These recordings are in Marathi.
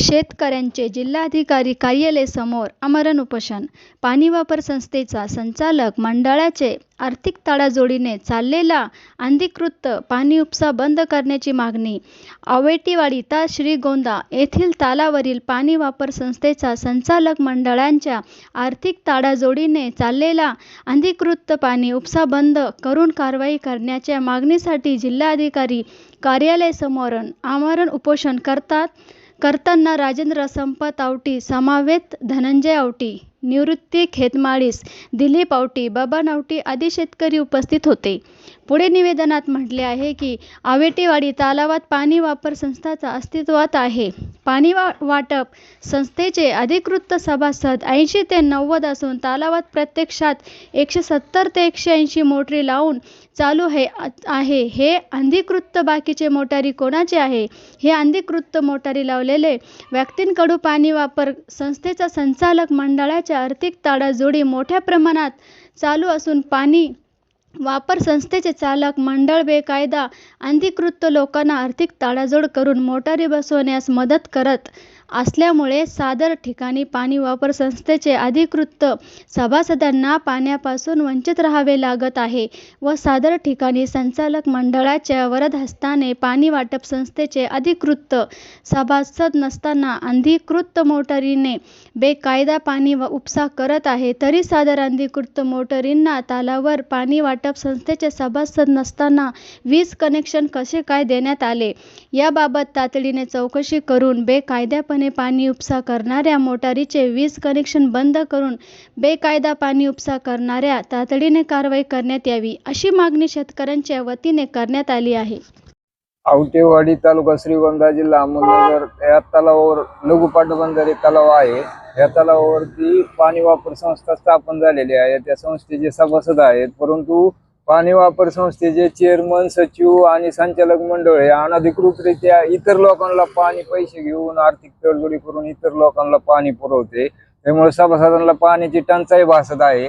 शेतकऱ्यांचे जिल्हाधिकारी कार्यालय समोर आमरण उपोषण. पाणी वापर संस्थेचा संचालक मंडळाचे आर्थिक तडाजोडीने चाललेला अनधिकृत पाणी उपसा बंद करण्याची मागणी. आवेटीवाडी ता श्रीगोंदा येथील तालावरील पाणी वापर संस्थेचा संचालक मंडळांच्या आर्थिक ताडाजोडीने चाललेला अनधिकृत पाणी उपसा बंद करून कारवाई करण्याच्या मागणीसाठी जिल्हाधिकारी कार्यालयासमोर आमरण उपोषण करतात. करताना राजेंद्र संपत आवटी समावेत धनंजय आवटी निवृत्ती खेतमाळीस दिलीप आवटी बबन आवटी आदी शेतकरी उपस्थित होते. पुढे निवेदनात म्हटले आहे की आवेटीवाडी तलावात पाणी वापर संस्थाचा अस्तित्वात आहे. पाणी वा वाटप संस्थेचे अधिकृत सभासद ऐंशी ते नव्वद असून तलावात प्रत्यक्षात एकशे सत्तर ते एकशे ऐंशी मोटरी लावून चालू आहे आहे. हे अंधिकृत बाकीचे मोटारी कोणाचे आहे? हे अंधिकृत मोटारी लावलेले व्यक्तींकडून पाणी वापर संस्थेचा संचालक मंडळाच्या आर्थिक ताडाजोडी मोठ्या प्रमाणात चालू असून पाणी वापर संस्थेचे चालक मंडळ बेकायदा अंधिकृत लोकांना आर्थिक ताडाजोड करून मोटारी बसवण्यास मदत करत असल्यामुळे सादर ठिकाणी पाणी वापर संस्थेचे अधिकृत सभासदांना पाण्यापासून वंचित राहावे लागत आहे व सादर ठिकाणी संचालक मंडळाच्या वरदहस्ताने पाणी वाटप संस्थेचे अधिकृत सभासद नसताना अधिकृत मोटारीने बेकायदा पाणी व उपसा करत आहे तरी सादर अधिकृत मोटारींना तालावर पाणी वाटप संस्थेचे सभासद नसताना वीज कनेक्शन कसे काय देण्यात आले? याबाबत तातडीने चौकशी करून अवैधपणे पाणी उपसा करणाऱ्या मोटारीचे वीज कनेक्शन बंद करून बेकायदा पाणी उपसा करणाऱ्या तातडीने कारवाई करण्यात यावी अशी मागणी शेतकऱ्यांच्या वतीने करण्यात आली आहे. आवटेवाडी तालुका श्रीगोंदा जिल्हा अहमदनगर या तलावावर लघु पाटबंधारे तलाव आहे. या तलावावरती पाणी वापर संस्था स्थापन झालेली आहे. त्या संस्थेचे सभासद आहेत. परंतु पाणी वापर संस्थेचे चेअरमन सचिव आणि संचालक मंडळ हे अनधिकृतरित्या इतर लोकांना पाणी पैसे घेऊन आर्थिक तडजोडी करून इतर लोकांना पाणी पुरवते. त्यामुळे सभासदांना पाण्याची टंचाई भासत आहे.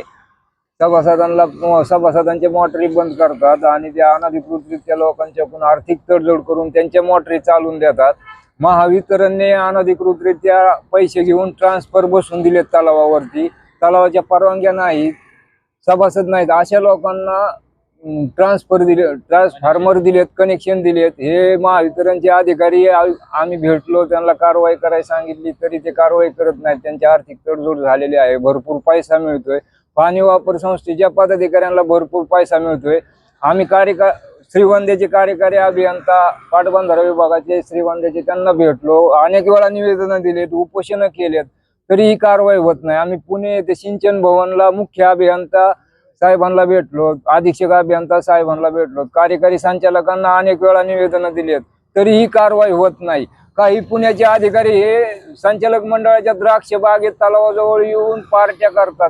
सभासदांना सभासदांच्या मोटरी बंद करतात आणि त्या अनधिकृतरित्या लोकांच्याकडून आर्थिक तडजोड करून त्यांच्या मोटरी चालून देतात. महावितरणने अनधिकृतरित्या पैसे घेऊन ट्रान्सफर बसून दिलेत तलावावरती. तलावाच्या परवानग्या नाहीत सभासद नाहीत. अशा लोकांना ट्रान्सफर दिले ट्रान्सफार्मर दिलेत कनेक्शन दिलेत. हे महावितरणचे अधिकारी आम्ही भेटलो त्यांना कारवाई करायला सांगितली तरी ते कारवाई करत नाहीत. त्यांची आर्थिक तडजोड झालेली आहे. भरपूर पैसा मिळतोय. पाणी वापर संस्थेच्या पदाधिकाऱ्यांना भरपूर पैसा मिळतोय. आम्ही कार्यका श्रीगोंद्याचे कार्यकारी अभियंता पाटबंधारा विभागाचे श्रीगोंद्याचे त्यांना भेटलो. अनेक वेळा निवेदनं दिलेत उपोषणं केलेत. तरी ही कारवाई होत नाही. आम्ही पुणे येथे सिंचन भवनला मुख्य अभियंता साहेबांना भेटलो अधीक्षक अभियंता साहेबांना भेटलो कार्यकारी संचालकांना अनेक वेळा निवेदनं दिलेत तरी ही कारवाई होत नाही. काही पुण्याचे अधिकारी हे संचालक मंडळाच्या द्राक्ष बागेत तलावाजवळ येऊन पार्ट्या करतात.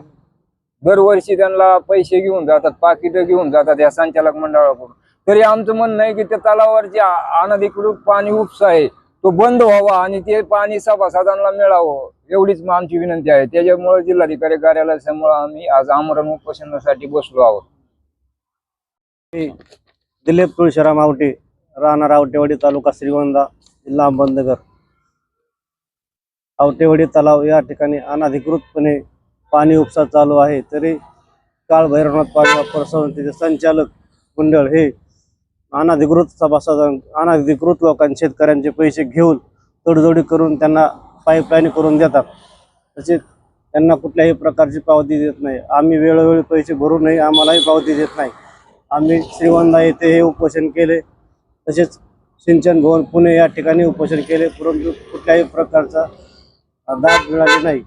दरवर्षी त्यांना पैसे घेऊन जातात पाकिटं घेऊन जातात या संचालक मंडळाकडून. तरी आमचं म्हणणं आहे की त्या तलावावरचे अनधिकृत पाणी उपसा आहे तो बंद व्हावा आणि ते पाणी सभासदांना मिळावं. एवढीच मग आमची विनंती आहे. त्याच्यामुळे जिल्हाधिकारी कार्यालयासमोर आम्ही आज आमरण उपोषणासाठी बसलो आहोत. दिलीप तुळशीराम आवटे राहणार आवटेवाडी तालुका श्रीगोंदा जिल्हा अहमदनगर. आवटेवाडी तलाव या ठिकाणी अनधिकृतपणे पाणी उपसा चालू आहे. तरी काळ भैरवनाथ पाणी वापर संस्थेचे संचालक मंडळ हे अनधिकृत सभासद अनधिकृत लोकांचे शेतकऱ्यांचे पैसे घेऊन तडजोडी करून त्यांना पाईपलाईन करून देतात. तसेच त्यांना कुठल्याही प्रकारची पावती देत नाही. आम्ही वेळोवेळी पैसे भरूनही आम्हालाही पावती देत नाही. आम्ही श्रीगोंदा येथे हे उपोषण केले. तसेच सिंचन भवन पुणे या ठिकाणी उपोषण केले. परंतु कुठल्याही प्रकारचा दाद मिळाले नाही.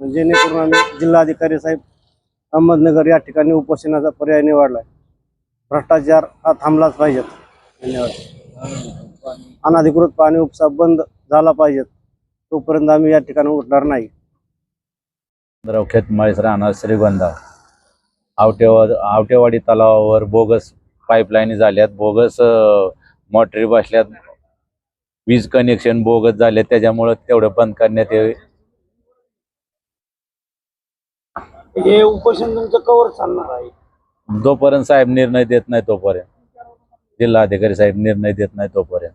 जेणेकरून आम्ही जिल्हाधिकारी साहेब अहमदनगर या ठिकाणी उपोषणाचा पर्याय निवडला भ्रष्टाचार हा थांबलाच पाहिजेत धन्यवाद. अनधिकृत पाणी उपसा बंद झाला पाहिजेत तोपर्यंत आम्ही या ठिकाणी उठणार नाही. खेत माळीस राहणार श्रीगोंदा. आवटेवा आवटेवाडी तलावावर बोगस पाईपलाईन झाल्यात. बोगस मोटरी बसल्यात. वीज कनेक्शन बोगस झाले त्याच्यामुळं तेवढं बंद करण्यात यावे. हे उपोषण तुमचं कवर चालणार आहे? जोपर्यंत साहेब निर्णय देत नाही तोपर्यंत. जिल्हाधिकारी साहेब निर्णय देत नाही तोपर्यंत.